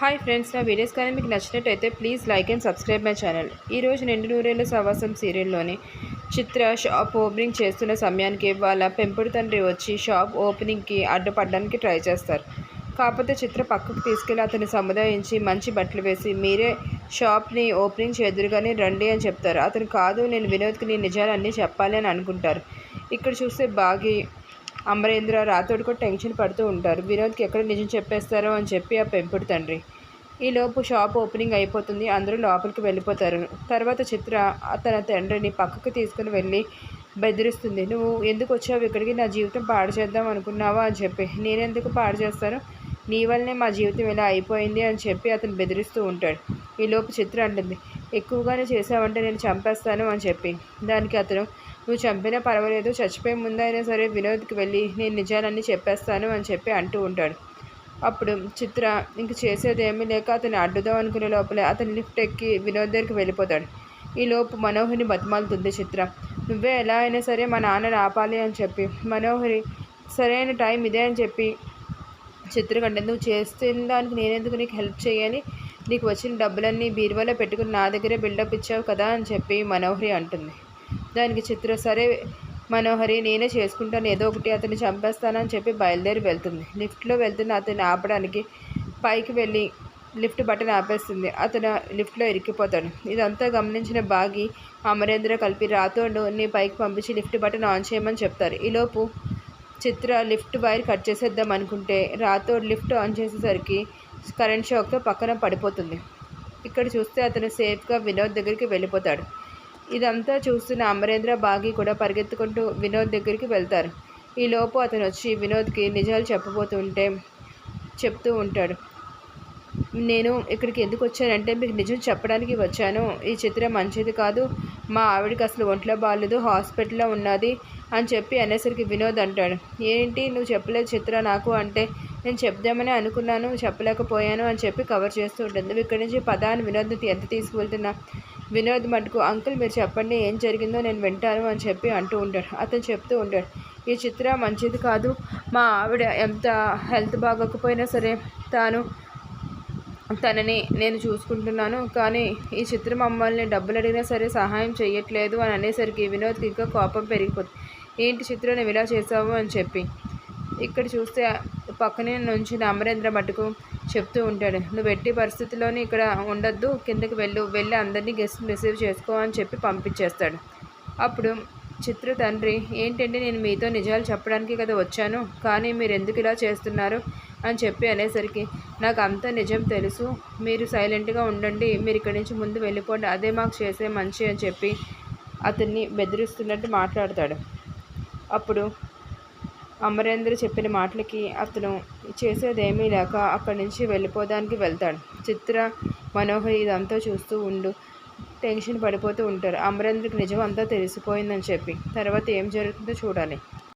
Hi friends నా videos కానీ మీకు నచ్చినట్టయితే please like and subscribe my channel. ఈరోజు నిండు నూరేళ్ళ సవాసం సీరియల్లోని చిత్ర షాప్ ఓపెనింగ్ చేస్తున్న సమయానికి వాళ్ళ పెంపుడు తండ్రి వచ్చి షాప్ ఓపెనింగ్కి అడ్డుపడడానికి ట్రై చేస్తారు. కాకపోతే చిత్ర పక్కకు తీసుకెళ్ళి అతన్ని సముదాయించి మంచి బట్టలు వేసి మీరే షాప్ని ఓపెనింగ్ చేదురుగానే రండి అని చెప్తారు. అతను కాదు నేను వినోద్కి నీ నిజాలన్నీ చెప్పాలి అని అనుకుంటారు. ఇక్కడ చూస్తే బాగి అమరేంద్ర రాతోడు కూడా టెన్షన్ పడుతూ ఉంటారు. వినోద్కి ఎక్కడ నిజం చెప్పేస్తారో అని చెప్పి ఆ పెంపుడు తండ్రి. ఈలోపు షాప్ ఓపెనింగ్ అయిపోతుంది. అందరూ లోపలికి వెళ్ళిపోతారు. తర్వాత చిత్ర తన తండ్రిని పక్కకు తీసుకుని వెళ్ళి బెదిరిస్తుంది. నువ్వు ఎందుకు వచ్చావు ఇక్కడికి? నా జీవితం పాడు చేద్దాం అనుకున్నావా? అని చెప్పి. నేనెందుకు పాడు చేస్తాను? నీ వల్లనే మా జీవితం ఇలా అయిపోయింది అని చెప్పి అతను బెదిరిస్తూ ఉంటాడు. ఈలోపు చిత్ర అంటుంది. ఎక్కువగానే చేసావంటే నేను చంపేస్తాను అని చెప్పి. దానికి అతను నువ్వు చంపినా పర్వాలేదు చచ్చిపోయే ముందైనా సరే వినోద్కి వెళ్ళి నేను నిజాలన్నీ చెప్పేస్తాను అని చెప్పి అంటూ ఉంటాడు. అప్పుడు చిత్ర ఇంక చేసేది ఏమీ లేక అతను అడ్డుదాం అనుకునే లోపలే అతను లిఫ్ట్ ఎక్కి వినోద్ దగ్గరికి వెళ్ళిపోతాడు. ఈలోపు మనోహరిని బతిమాలుతుంది చిత్ర. నువ్వే ఎలా అయినా సరే మా నాన్నని ఆపాలి అని చెప్పి. మనోహరి సరైన టైం ఇదే అని చెప్పి చిత్రకంటే నువ్వు చేస్తున్న దానికి నేనెందుకు నీకు హెల్ప్ చేయాలి నీకు వచ్చిన డబ్బులన్నీ బీరువాలో పెట్టుకుని నా దగ్గరే బిల్డప్ ఇచ్చావు కదా అని చెప్పి మనోహరి అంటుంది. దానికి చిత్ర సరే మనోహరి నేనే చేసుకుంటాను. ఏదో ఒకటి అతన్ని చంపేస్తానని చెప్పి బయలుదేరి వెళ్తుంది. లిఫ్ట్లో వెళ్తున్న అతన్ని ఆపడానికి పైకి వెళ్ళి లిఫ్ట్ బటన్ ఆపేస్తుంది. అతను లిఫ్ట్లో ఇరికిపోతాడు. ఇదంతా గమనించిన బాగి అమరేంద్ర కలిపి రాతోడు నీ పైకి పంపించి లిఫ్ట్ బటన్ ఆన్ చేయమని చెప్తారు. ఈలోపు చిత్ర లిఫ్ట్ వైర్ కట్ చేసేద్దాం అనుకుంటే రాతోడు లిఫ్ట్ ఆన్ చేసేసరికి కరెంట్ షాక్తో పక్కన పడిపోతుంది. ఇక్కడ చూస్తే అతను సేఫ్గా వినోద్ దగ్గరికి వెళ్ళిపోతాడు. ఇదంతా చూస్తున్న అమరేంద్ర బాగి కూడా పరిగెత్తుకుంటూ వినోద్ దగ్గరికి వెళ్తారు. ఈలోపు అతను వచ్చి వినోద్కి నిజాలు చెప్పబోతుంటే చెప్తూ ఉంటాడు. నేను ఇక్కడికి ఎందుకు వచ్చానంటే మీకు నిజం చెప్పడానికి వచ్చాను. ఈ చిత్రం మంచిది కాదు. మా ఆవిడకి అసలు ఒంట్లో బాగాలేదు హాస్పిటల్లో ఉన్నది అని చెప్పి అనేసరికి వినోద్ అంటాడు. ఏంటి? నువ్వు చెప్పలేదు చిత్ర నాకు అంటే నేను చెప్దామని అనుకున్నాను చెప్పలేకపోయాను అని చెప్పి కవర్ చేస్తూ ఉంటుంది. ఇక్కడి నుంచి పదాన్ని వినోద్ని ఎంత తీసుకువెళ్తున్నా వినోద్ మటుకు అంకుల్ మీరు చెప్పండి ఏం జరిగిందో నేను వింటాను అని చెప్పి అంటూ ఉంటాడు. అతను చెప్తూ ఉంటాడు ఈ చిత్ర మంచిది కాదు. మా ఆవిడ ఎంత హెల్త్ బాగోకపోయినా సరే తాను తనని నేను చూసుకుంటున్నాను. కానీ ఈ చిత్రం మమ్మల్ని డబ్బులు అడిగినా సరే సహాయం చేయట్లేదు అని అనేసరికి వినోద్కి ఇంకా కోపం పెరిగిపోతుంది. ఏంటి చిత్రం నువ్వు ఇలా చేసావు అని చెప్పి ఇక్కడ చూస్తే పక్కనే నుంచి అమరేంద్ర మటుకు చెప్తూ ఉంటాడు. నువ్వు ఎట్టి పరిస్థితుల్లోనే ఇక్కడ ఉండొద్దు కిందకి వెళ్ళు వెళ్ళి అందరినీ గెస్ట్ రిసీవ్ చేసుకో అని చెప్పి పంపించేస్తాడు. అప్పుడు చిత్ర తండ్రి ఏంటంటే నేను మీతో నిజాలు చెప్పడానికి కదా వచ్చాను కానీ మీరు ఎందుకు ఇలా చేస్తున్నారు? అని చెప్పి అనేసరికి నాకు అంతా నిజం తెలుసు మీరు సైలెంట్గా ఉండండి మీరు ఇక్కడి నుంచి ముందు వెళ్ళిపోండి అదే మాకు చేసే మంచి అని చెప్పి అతన్ని బెదిరిస్తున్నట్టు మాట్లాడతాడు. అప్పుడు అమరేంద్ర చెప్పిన మాటలకి అతను చేసేదేమీ లేక అక్కడి నుంచి వెళ్ళిపోదానికి వెళ్తాడు. చిత్ర మనోహర్ ఇదంతా చూస్తూ ఉండు టెన్షన్ పడిపోతూ ఉంటారు. అమరేంద్రకి నిజం అంతా తెలిసిపోయిందని చెప్పి. తర్వాత ఏం జరుగుతుందో చూడాలి.